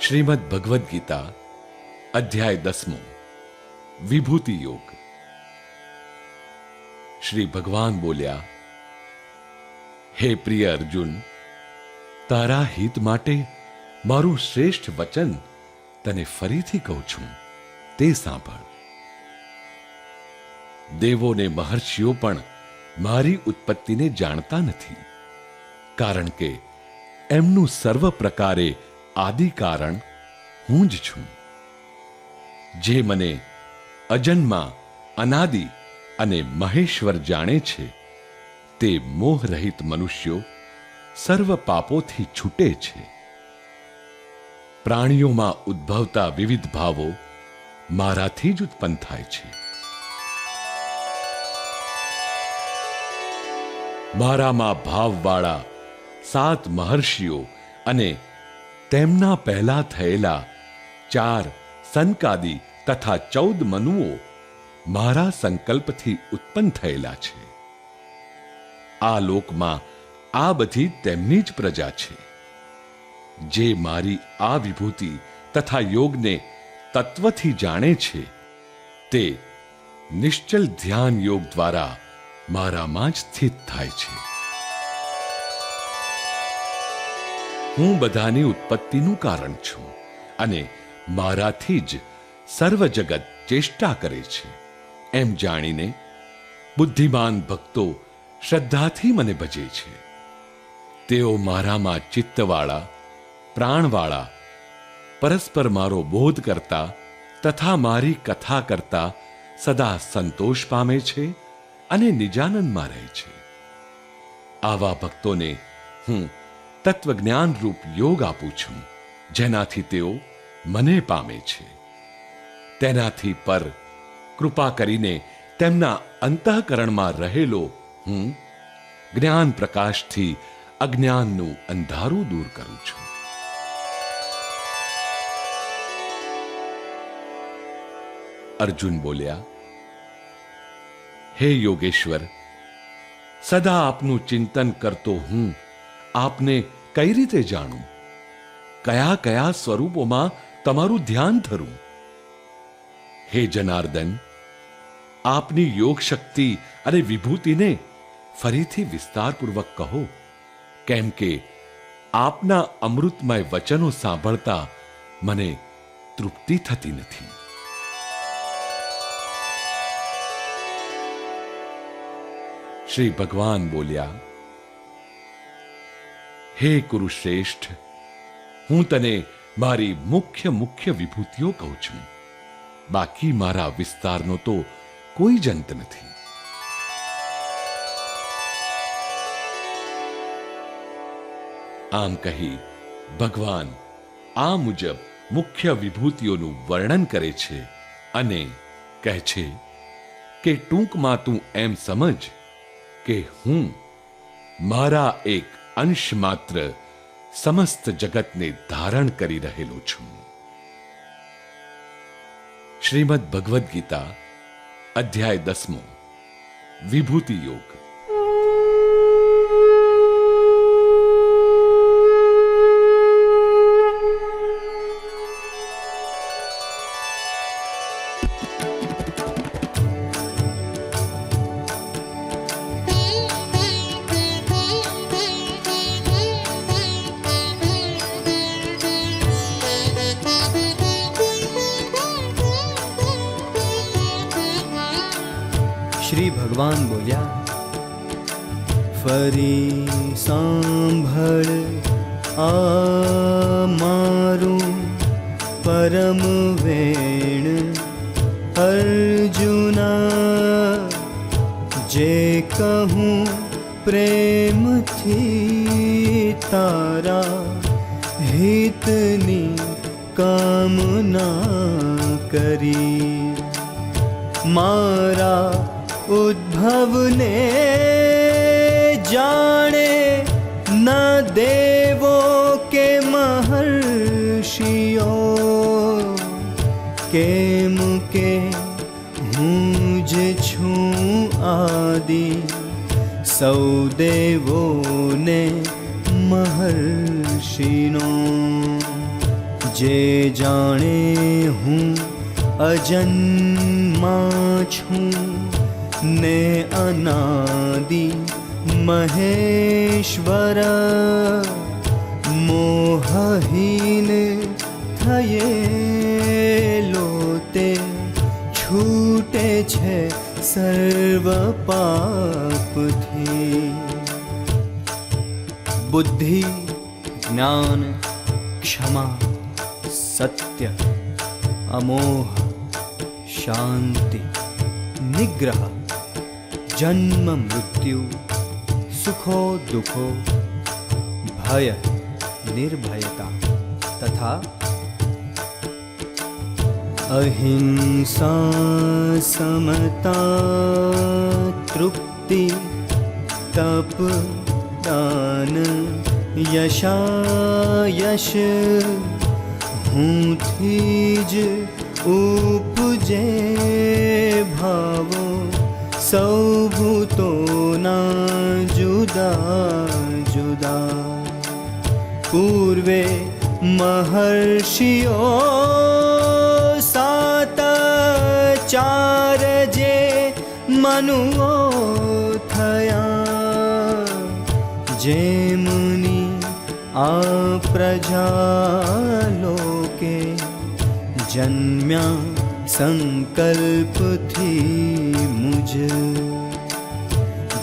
શ્રીમદ ભગવદ્ ગીતા, અધ્યાય દસમો, વિભૂતિ યોગ. શ્રી ભગવાન બોલ્યા, હે પ્રિય અર્જુન, તારા હિત માટે મારું શ્રેષ્ઠ વચન તને ફરીથી કહું છું, તે સાંભળ. દેવો ને મહર્ષિઓ પણ મારી ઉત્પત્તિને જાણતા નથી, કારણ કે એમનું સર્વ પ્રકારે આદિ કારણ હું જ છું, જે મને અજન્મા, અનાદિ અને મહેશ્વર જાણે છે, તે મોહરહિત મનુષ્યો સર્વ પાપોથી છૂટે છે. પ્રાણીઓમાં ઉદ્ભવતા વિવિધ ભાવો મારાથી જ ઉત્પન્ન થાય છે. મારામાં ભાવવાળા સાત મહર્ષિઓ અને તેમના પહેલા થયેલા ચાર સનકાદી તથા ચૌદ મનુઓ મારા સંકલ્પથી ઉત્પન્ન થયેલા છે. આ લોકમાં આ બધી તેમની જ પ્રજા છે. જે મારી આ વિભૂતિ તથા યોગને તત્વથી જાણે છે, તે નિશ્ચલ ધ્યાન યોગ દ્વારા મારામાં જ સ્થિત થાય છે. હું બધાની ઉત્પત્તિનું કારણ છું અને મારાથી જ સર્વ જગત ચેષ્ટા કરે છે. એમ જાણીને બુદ્ધિમાન ભક્તો શ્રદ્ધાથી મને ભજે છે. તેઓ મારામાં ચિત્તવાળા, પ્રાણવાળા, પરસ્પર મારો બોધ કરતા તથા મારી કથા કરતા સદા સંતોષ પામે છે અને નિજાનંદમાં રહે છે. આવા ભક્તોને હું તત્વજ્ઞાન રૂપ યોગ આપું છું, જેનાથી તેઓ મને પામે છે. તેનાથી પર કૃપા કરીને તેમના અંતઃકરણમાં રહેલો હું જ્ઞાન પ્રકાશથી અજ્ઞાનનું અંધારું દૂર કરું છું. અર્જુન બોલ્યા, હે યોગેશ્વર, સદા આપનું ચિંતન કરતો હું આપને કઈ રીતે જાણું? કયા કયા સ્વરૂપોમાં તમારું ધ્યાન ધરું? હે જનાર્દન, આપની યોગ શક્તિ અને વિભૂતિને ફરીથી વિસ્તારપૂર્વક કહો, કેમ કે આપના અમૃતમય વચનો સાંભળતા મને તૃપ્તિ થતી નથી. શ્રી ભગવાન બોલ્યા હે કુરુશ્રેષ્ઠ, હું તને મારી મુખ્ય મુખ્ય વિભૂતિઓ કહું છું. બાકી મારા વિસ્તારનો તો કોઈ જ અંત નથી. આમ કહી ભગવાન આ મુજબ મુખ્ય વિભૂતિઓનું વર્ણન કરે છે અને કહે છે કે ટૂંકમાં તું એમ સમજ કે હું મારા એક અંશ માત્ર સમસ્ત જગતને ધારણ કરી રહેલો છું. શ્રીમદ ભગવદ્ ગીતા, અધ્યાય દસમો, વિભૂતિ યોગ. પરમ વેણ અર્જુના, જે કહું પ્રેમથી તારા હિતની કામના કરી. મારા ઉદ્ભવને જાણે ન દે સૌ દેવોને મહર્ષિનો જે જાણે હું અજન્મા છું ને અનાદિ મહેશ્વર મોહહીન થયેલો તે છૂટે છે સર્વ પાપથી बुद्धि, ज्ञान, क्षमा, सत्य, अमोह, शांति, निग्रह, जन्म, मृत्यु, सुखो, दुखो, भय, निर्भयता तथा अहिंसा, समता, तृप्ति, तप દાન યશાયશ હુંથી જ ઉપજે ભાવો સૌ ભૂતોના જુદા જુદા પૂર્વે મહર્ષિઓ સાત ચાર જે મનુઓ થયા જેમની આ પ્રજા લોકે જન્મ્યા સંકલ્પથી મુજ.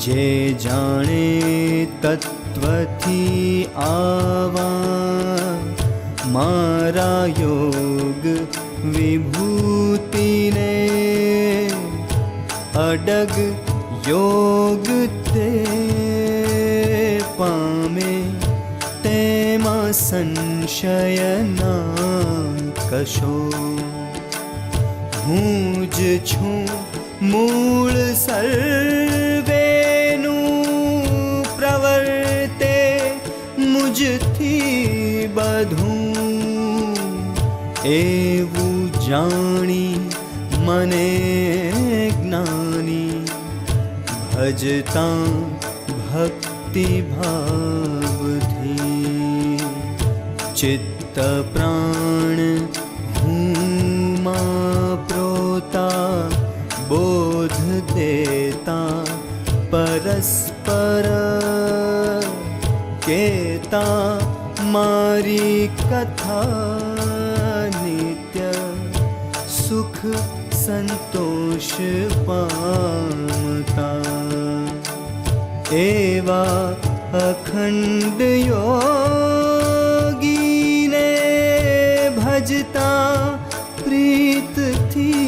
જે જાણે તત્વથી આવા મારા યોગ વિભૂતિને અડગ યોગ તે પામે તેમાં સંશય ના કશો હું જ છું મૂળ સર્વેનું પ્રવર્તે મુજથી બધું એવું જાણી મને જ્ઞાની ભજતા भावी चित्त प्राण हूमा प्रोता बोध देता परस्पर केता मारी कथा नित्य सुख संतोष पामता। એવા અખંડ યોગીને ભજતા પ્રીતથી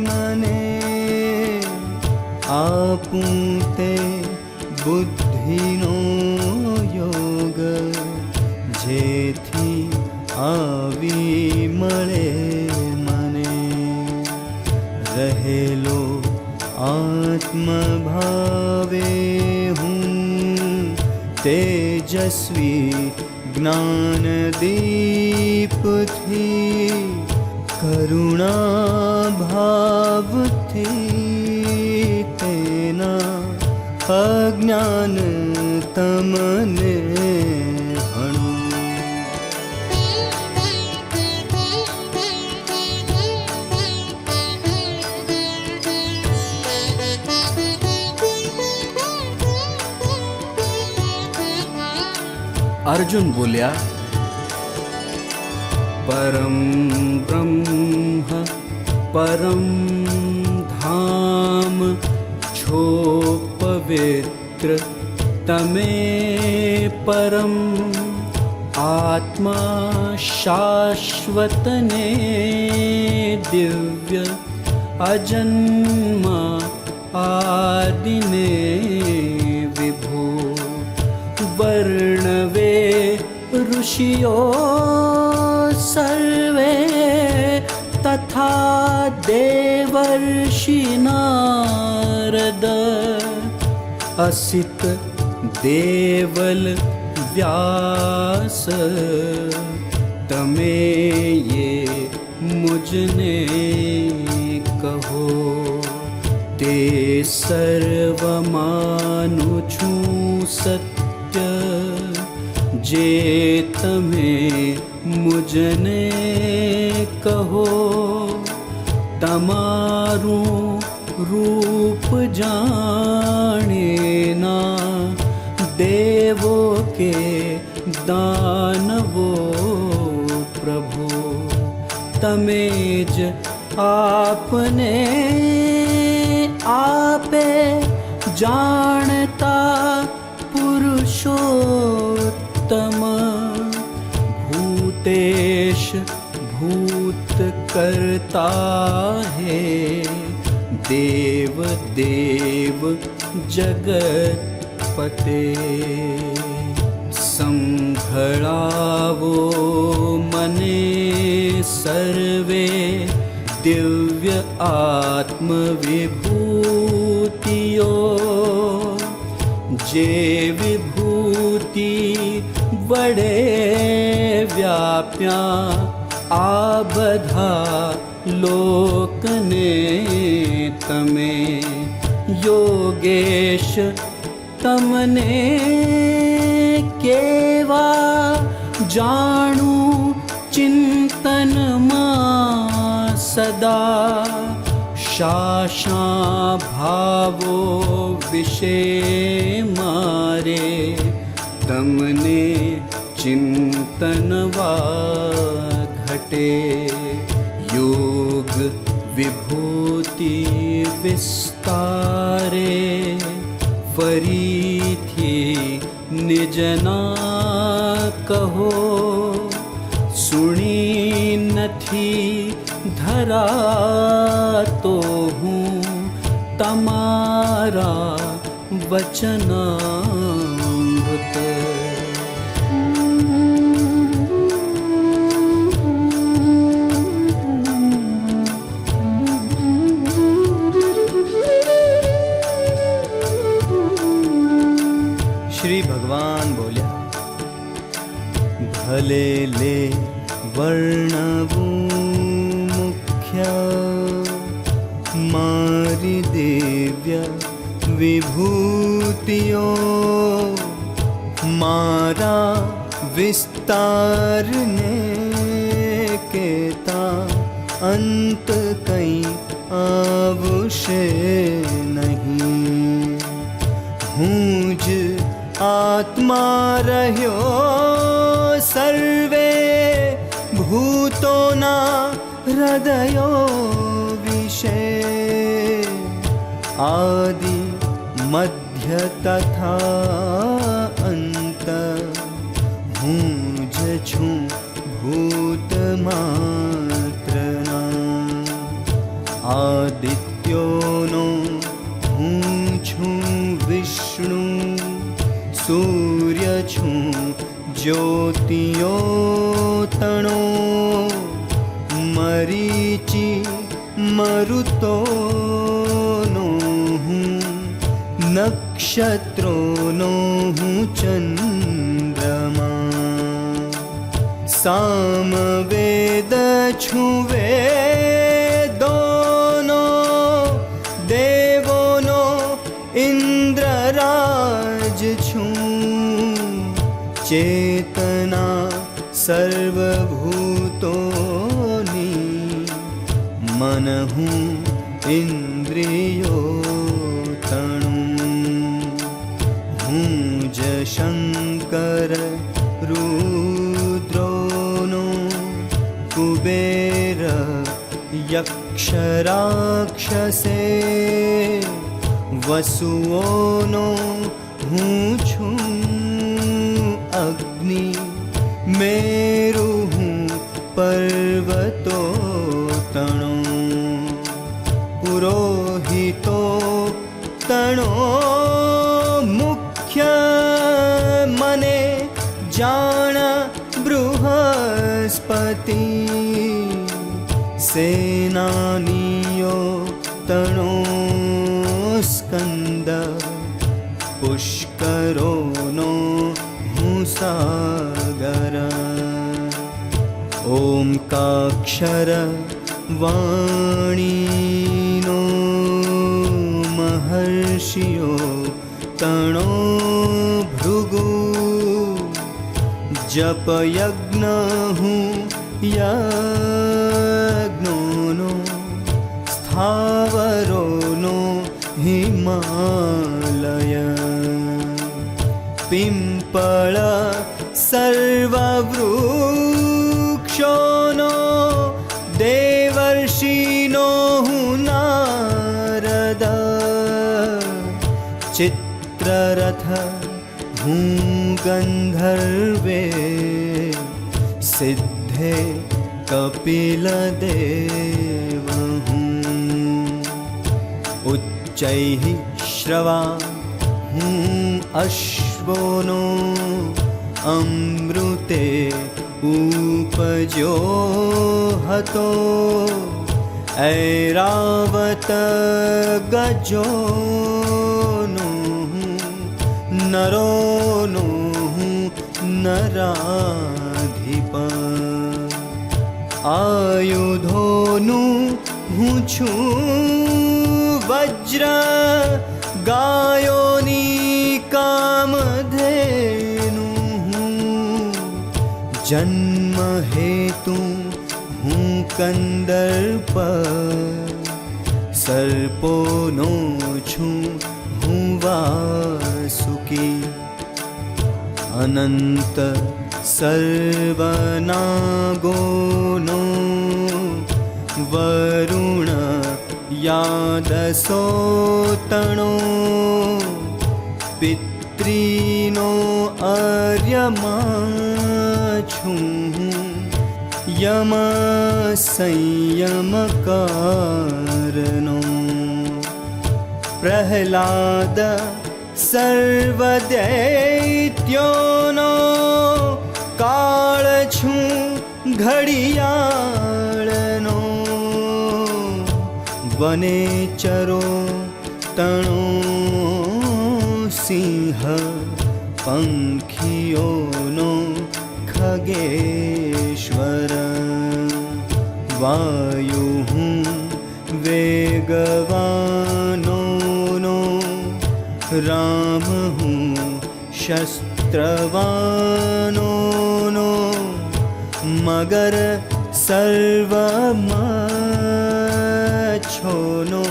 મને આપું તે બુદ્ધિનો યોગ જેથી આવી મળે મને રહેલો આત્મભાવે तपस्वी ज्ञानदीप थी करुणा भाव थी तेना अज्ञान तमने અર્જુન બોલ્યા પરમ બ્રહ્મ પરમ ધામ છો પવિત્ર તમે પરમ આત્મા શાશ્વતને દિવ્ય અજન્મા આદિને ऋषियो सर्वे तथा देवषिनारद असित देवल व्यास तमे ये मुजने कहो। ते सर्वमानुछु सत्य જે તમે મુજને કહો તમારું રૂપ જાણેના દેવો કે દાનવો પ્રભુ તમે જ આપને આપે જાણતા પુરુષોત્તમ देश भूत करता है। देव जगपते संखरा वो मने सर्वे दिव्य आत्मविभूतियो। जे विभूति बडे माया आबधा लोकने तमे। योगेश तमने केवा जाणु चिन्तन मा सदा। भावो विषे मारे। तमने चिन्तनवा घटे योग विभूति विस्तारे फ़ी निजना कहो सुणी नथी धरा तो हूँ तमारा वचना। ભગવાન બોલ્યા ભલે લે વર્ણવું મુખ્ય મારી દેવ્ય વિભૂતિઓ મારા વિસ્તારને કેતા અંત કંઈ આવશે નહીં આત્મા રહ્યો સર્વે ભૂતોના હૃદયો વિશે આદિ મધ્ય તથા અંત હું જ છું ભૂત માત્રના આદિત્યોનો છું જ્યોતિયો તણો મરીચી મરુતોનો હું નક્ષત્રોનો હું ચંદ્રમા. સામવેદ છું વેદોનો દેવોનો ઇન્દ્રરાજ चेतना सर्वभूतोनि मनः भुज शङ्कर रुद्रोनो कुबेर यक्षराक्षसे वसुवो नो हु मेरु पर्वतो तणो। पुरोहितो तणो मुख्य मने जाणा बृहस्पति। सेनानियोक्तणो स्कन्द। पुष्करो नो मुसा ॐकाक्षर वाणि महर्षियो तणो भृगु जपयज्ञहु यज्ञो नो स्थावरो नो हिमालय पिम्पळ सर्ववृ હું ગંધર્વે સિદ્ધે કપિલ દેવ હું ઉચ્ચૈः શ્રવા હું અશ્વોનો અમૃતે ઉપજો હતો ઐરાવત ગજોનો હું નરોનો હું નરાધિપ આયુધોનું હું છું વજ્ર ગાયોની કામધેનું હું જન્મ હેતુ હું કંદર્પ સર્પોનો છું वासुकी। अनन्त सर्वनागोनो वरुण यादसोतणो। पितॄ नो यमसंयमकारण प्रह्लाद सर्वदैत्यो नो कालु घडियाळनो। वने चरो तणो सिंह पङ्खियो नो खगेश्वर। वायुः वेगवा રામ હું શસ્ત્રવાનો મગર સર્વમાં છોનો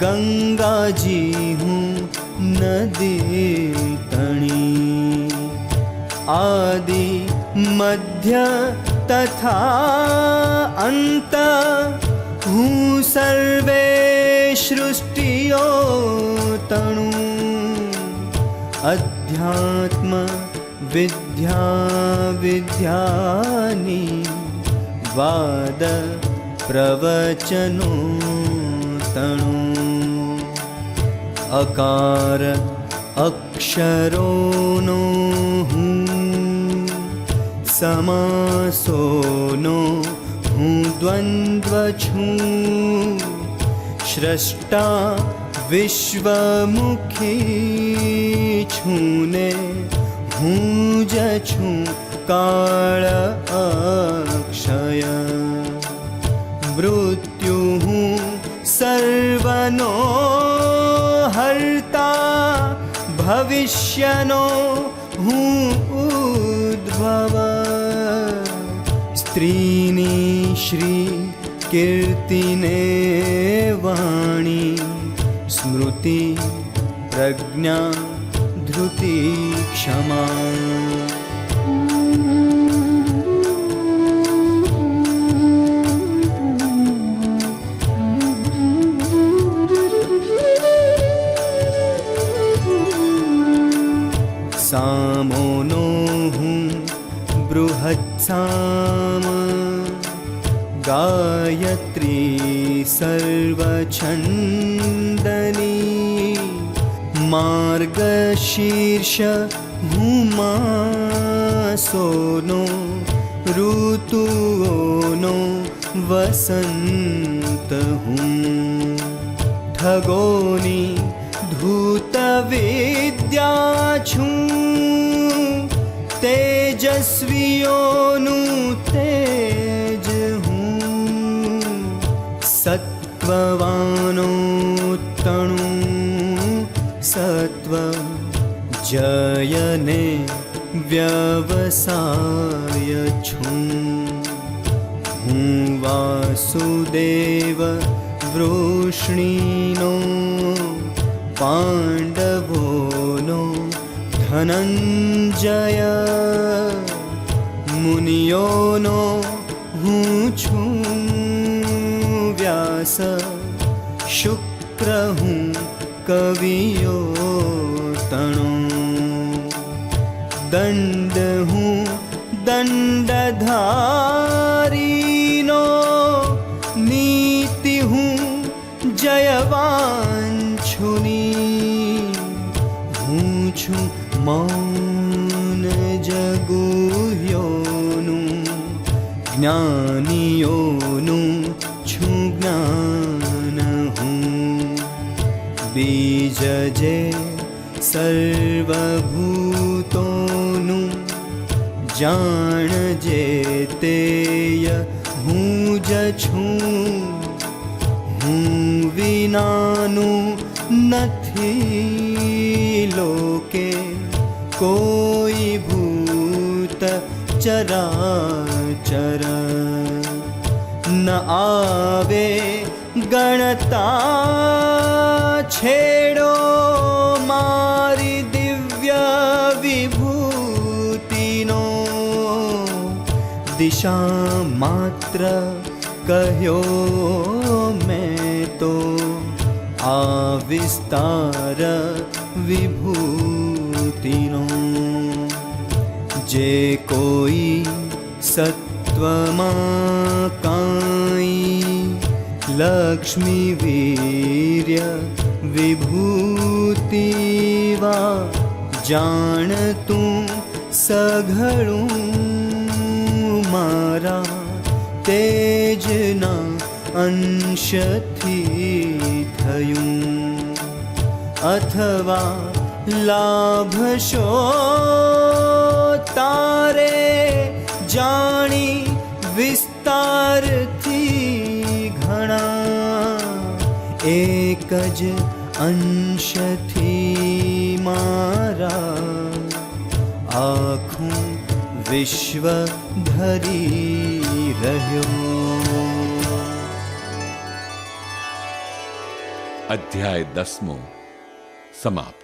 ગંગાજી હું નદી તણી આદિ મધ્ય તથા અંત હું સર્વે સૃષ્ટિઓ તણું અધ્યાત્મ વિદ્યા વિદ્યાની વાદ तणु अकार અકાર અક્ષરોનો હું સમાસોનો હું દ્વંદ્વ છું સ્રષ્ટા વિશ્વમુખી છું ને હું જ છું કાળ અક્ષય મૃત્યુ હું સર્વનો હર્તા ભવિષ્યનો હું ઉદ્ભવ સ્ત્રીની શ્રી કીર્તિને વાણી स्मृति प्रज्ञा धृति धृतिक्षमा सा मनोः बृहत्साम गायत्री सर्वच्छन् मार्गशीर्षमुसो नो ऋतु नो वसन्त ठगोनि धूतविद्याच्छु तेजस्वियोनु तेज हूँ। सत्ववानो सत्त्व जयने व्यवसाय व्यवसायच्छु वासुदेव वासुदेववृष्णीनो पाण्डवो नो धनञ्जय। मुनियो नो हु छु व्यास शुक्रहु કવિયો તણો. દંડ હું દંડધારીનો નીતિ હું જયવાન છુની. હું છું મૌન જગુયોનું જ્ઞાનીઓનું બીજ જે સર્વભૂતોનું જાણ જે તેય હું જ છું હું વિનાનું નથી લોકે કોઈ ભૂત ચરાચર ન આવે ગણતા છેડો મારી દિવ્ય વિભૂતિનો દિશા માત્ર કહ્યો મેં તો. આ વિસ્તાર વિભૂતિનો. જે કોઈ સત્વમાં કાંઈ લક્ષ્મી વીર્ય વિભૂતિવા જાણતું સઘળું મારા તેજના અંશથી થયું. અથવા લાભશો તારે જાણી વિસ્તારથી ઘણા. એક જ અંશથી મારા આખું વિશ્વ ધરી રહ્યો. અધ્યાય દસમો. સમાપ્ત.